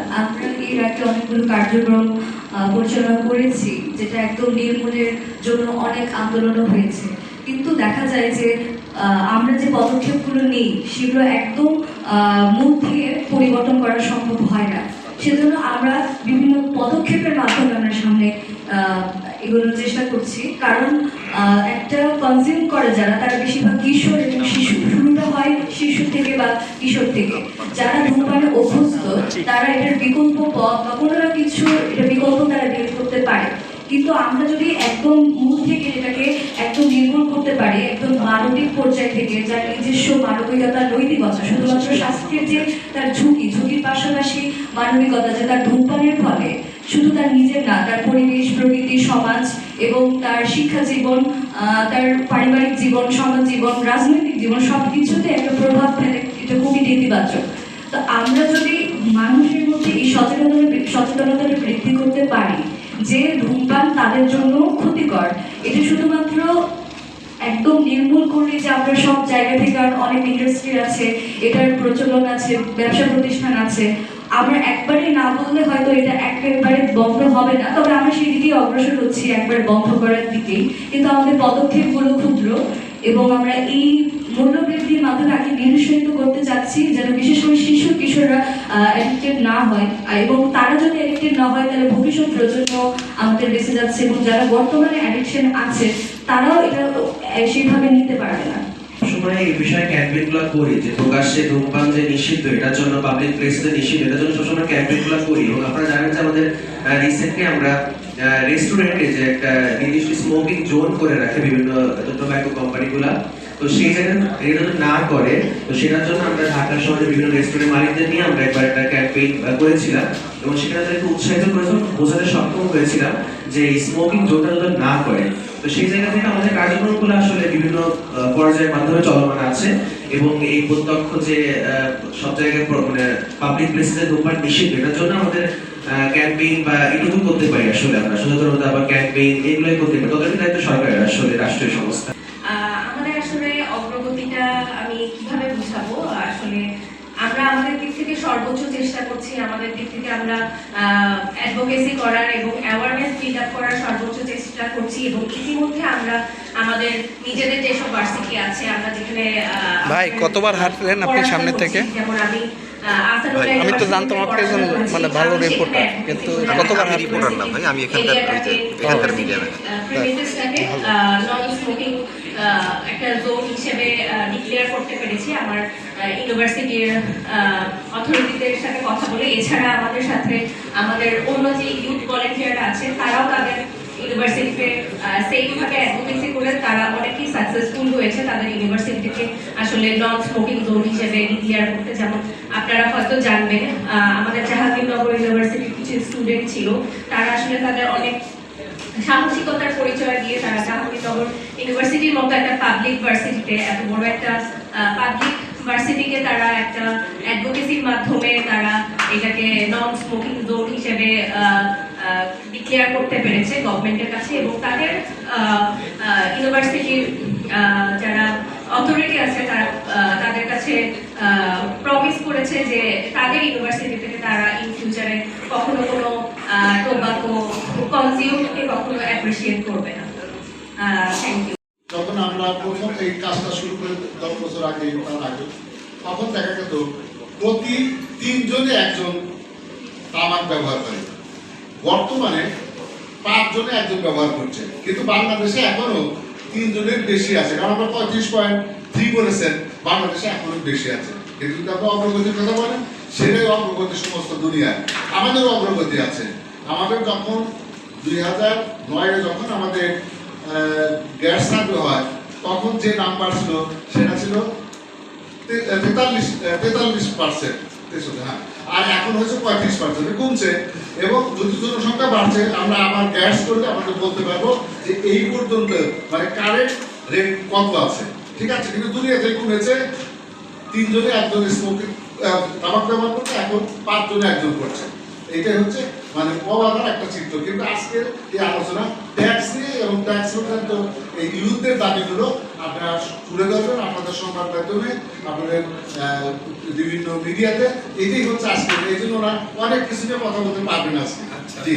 আমরা অনেকগুলো কার্যক্রম পরিচালনা করেছি, যেটা একদম নির্মূলের জন্য অনেক আন্দোলনও হয়েছে। কিন্তু দেখা যায় যে আমরা যে পদক্ষেপগুলো নিই, সেগুলো একদম মূল থেকে পরিবর্তন করা সম্ভব হয় না। সেজন্য আমরা বিভিন্ন পদক্ষেপের মাধ্যমে আমরা সামনে এগোনোর চেষ্টা করছি। কারণ একটা কনজিউম করে যারা, তারা বেশিরভাগ কিশোর এবং শিশু। শুরুটা হয় শিশু থেকে বা কিশোর থেকে। যারা ধূমপানে তারা এটার বিকল্প পথ বা কোনো না কিছু এটা বিকল্প তারা বের করতে পারে। কিন্তু আমরা যদি একদম মূল থেকে এটাকে একদম নির্মূল করতে পারি, একদম মানবিক পর্যায় থেকে যার নিজস্ব মানবিকতা, নৈতিকতা, শুধুমাত্র স্বাস্থ্যের যে তার ঝুঁকি, ঝুঁকির পাশাপাশি মানবিকতা যে তার ধূমপানের ফলে, শুধু তার নিজের না, তার পরিবেশ, প্রকৃতি, সমাজ এবং তার শিক্ষা জীবন তার পারিবারিক জীবন, সমাজ জীবন, রাজনৈতিক জীবন সব কিছুতে একটা প্রভাব ফেলে। এটা খুবই নেতিবাচক। তো আমরা যদি মানুষের মধ্যে এই সচেতনতা সচেতনতাটা বৃদ্ধি করতে পারি যে ধূমপান তাদের জন্য ক্ষতিকর। এটা শুধুমাত্র একদম নির্মূল করলে যে আমরা সব জায়গা থেকে আর অনেক ইন্ডাস্ট্রি আছে, এটার প্রচলন আছে, ব্যবসা প্রতিষ্ঠান আছে, আমরা একবারে না বললে হয়তো এটা একেবারে বন্ধ হবে না। তবে আমরা সেই দিকেই অগ্রসর হচ্ছি একবার বন্ধ করার দিকেই। কিন্তু আমাদের পদক্ষেপগুলো ক্ষুদ্র এবং আমরা এই মূল্যবৃদ্ধির মাধ্যমে আগে নিরুৎসাহিত করতে চাচ্ছি যেন বিশেষ করে শিশু কিশোররা অ্যাডিক্টেড না হয় এবং তারা যদি অ্যাডিক্টেড না হয়, তাহলে ভবিষ্যৎ প্রজন্ম আমাদের বেঁচে যাচ্ছে এবং যারা বর্তমানে অ্যাডিকশন আছে, তারাও এটা সেইভাবে নিতে পারবে না। সময় এই বিষয়ে ক্যাম্পেইনগুলো করি, যে প্রকাশ্যে ধূমপান যে নিষিদ্ধ, এটার জন্য পাবলিক প্লেসে নিষিদ্ধ, এটার জন্য সবসময় ক্যাম্পেইনগুলো করি। এবং আপনারা জানেন যে আমাদের রিসেন্টলি আমরা রেস্টুরেন্টে যে একটা নির্দিষ্ট স্মোকিং জোন করে রাখে বিভিন্ন কোম্পানিগুলা তো এটা যদি না করে, তো সেটার জন্য আমরা ঢাকা শহরে বিভিন্ন রেস্টুরেন্ট মালিকদের নিয়ে আমরা একবার একটা ক্যাম্পেইন করেছিলাম। এবং সেখানে তাদেরকে উৎসাহিত করেছিলাম, বোঝাতে সক্ষম হয়েছিলাম যে স্মোকিং জোনটা যদি না করে। তো সেই জায়গা থেকে আমাদের কার্যক্রমগুলো আসলে বিভিন্ন পর্যায়ের মাধ্যমে চলমান আছে। এবং এই প্রত্যক্ষ যে সব জায়গায় মানে পাবলিক প্লেসে ধূমপান নিষিদ্ধ, এটার জন্য আমাদের ক্যাম্পেইন বা এটুকু করতে পারি আসলে আমরা। সচেতনতা বা ক্যাম্পেইন এগুলোই করতে পারি। ততটাই দায়িত্ব সরকারের আসলে রাষ্ট্রীয় সংস্থা। আমাদের আসলে অগ্রগতিটা আমি কীভাবে বুঝাবো আসলে আমরা আমাদের দিক থেকে সর্বোচ্চ চেষ্টা করছি আমাদের দিক থেকে আমরা অ্যাডভোকেসি করার এবং অ্যাওয়ারনেস বিল্ড আপ করার সর্বোচ্চ চেষ্টা করছি এবং ইতিমধ্যে আমরা আমাদের নিজেদের যেসব ভার্সিটি আছে আমরা যেখানে ভাই, কতবার হাঁটলেন আপনি সামনে থেকে? যেমন আমি আমি তো জানতাম আপনি একজন মানে ভালো আমি reporter, advocacy কিন্তু কতবার আমি হাঁটলেন? reporter না ভাই, আমি এখানকার ওই যে, এখানকার media man। প্রিমিসেসটাকে নন স্মোকিং একটা জোন হিসেবে ডিক্লেয়ার করতে পেরেছি আমার ইউনিভার্সিটির অথরিটিদের সাথে কথা বলে। এছাড়া আমাদের সাথে আমাদের অন্য যে ইউথ ভলেন্টিয়ার আছে তারাও তাদের ইউনিভার্সিটিতে সেইভাবে অ্যাডভোকেসি করে তারা অনেকেই সাকসেসফুল হয়েছে। তাদের ইউনিভার্সিটিকে আসলে নন স্মোকিং জোন হিসেবে ডিক্লেয়ার করতে। যেমন আপনারা হয়তো জানবেন আমাদের জাহাঙ্গীরনগর ইউনিভার্সিটির কিছু স্টুডেন্ট ছিল। তারা আসলে তাদের অনেক সাহসিকতার পরিচয় দিয়ে তারা জাহাঙ্গীরনগর ইউনিভার্সিটির মতো একটা পাবলিক ভার্সিটিতে এত বড় একটা পাবলিক ভার্সিটিকে তারা একটা অ্যাডভোকেসির মাধ্যমে তারা এটাকে নন স্মোকিং জোন হিসেবে ডিক্লেয়ার করতে পেরেছে গভর্নমেন্টের কাছে এবং তাদের ইউনিভার্সিটির যারা অথরিটি আছে তারা কাছে প্রমিস করেছে যে তাদের ইউনিভার্সিটি থেকে তারা ইন ফিউচারে কখনো কোনো টোবাকো কনজিউমকে কখনো অ্যাপ্রিসিয়েট করবে না। থ্যাংক ইউ যখন আমরা প্রথম এই কাজটা শুরু করে, দশ বছর আগে, তার আগে, তখন দেখা যেত প্রতি তিনজনে একজন তামাক ব্যবহার করে। বর্তমানে পাঁচজনে একজন ব্যবহার করছে। কিন্তু বাংলাদেশে এখনও তিনজনের বেশি আছে। কারণ আমরা পঁয়ত্রিশ পয়েন্ট বলেছেন, বাংলাদেশে এখনও বেশি আছে। কিন্তু যদি আপনি অগ্রগতির কথা বলেন, সেটাই অগ্রগতি সমস্ত দুনিয়ায়। আমাদেরও অগ্রগতি আছে। আমাদের দুই হাজার নয়ে যখন আমাদের গ্যাস হয়, তখন যে নাম্বার ছিল, সেটা ছিল তেতাল্লিশ তেতাল্লিশ পার্সেন্ট হ্যাঁ। আর এখন হচ্ছে পঁয়ত্রিশ পার্সেন্ট কমছে। এবং যদি জনসংখ্যা বাড়ছে, আমরা আবার গ্যাস করলে আমাদের বলতে পারব যে এই পর্যন্ত মানে কারেন্ট রেট কত আছে? ঠিক আছে কিন্তু দুনিয়াতে কমেছে তিনজনে একজন স্মোকিং তামাক ব্যবহার করছে এখন পাঁচজনে একজন করছে। এটাই হচ্ছে মানে অবাধার একটা চিত্র। কিন্তু আজকের এই আলোচনা ট্যাক্স নিয়ে এবং ট্যাক্স সংক্রান্ত এই ইউথদের দাবিগুলো আপনারা তুলে ধরবেন আপনাদের সংবাদ মাধ্যমে আপনাদের বিভিন্ন মিডিয়াতে এটাই হচ্ছে আজকে এই জন্য ওরা অনেক কিছু নিয়ে কথা বলতে পারবেন আজকে। জি।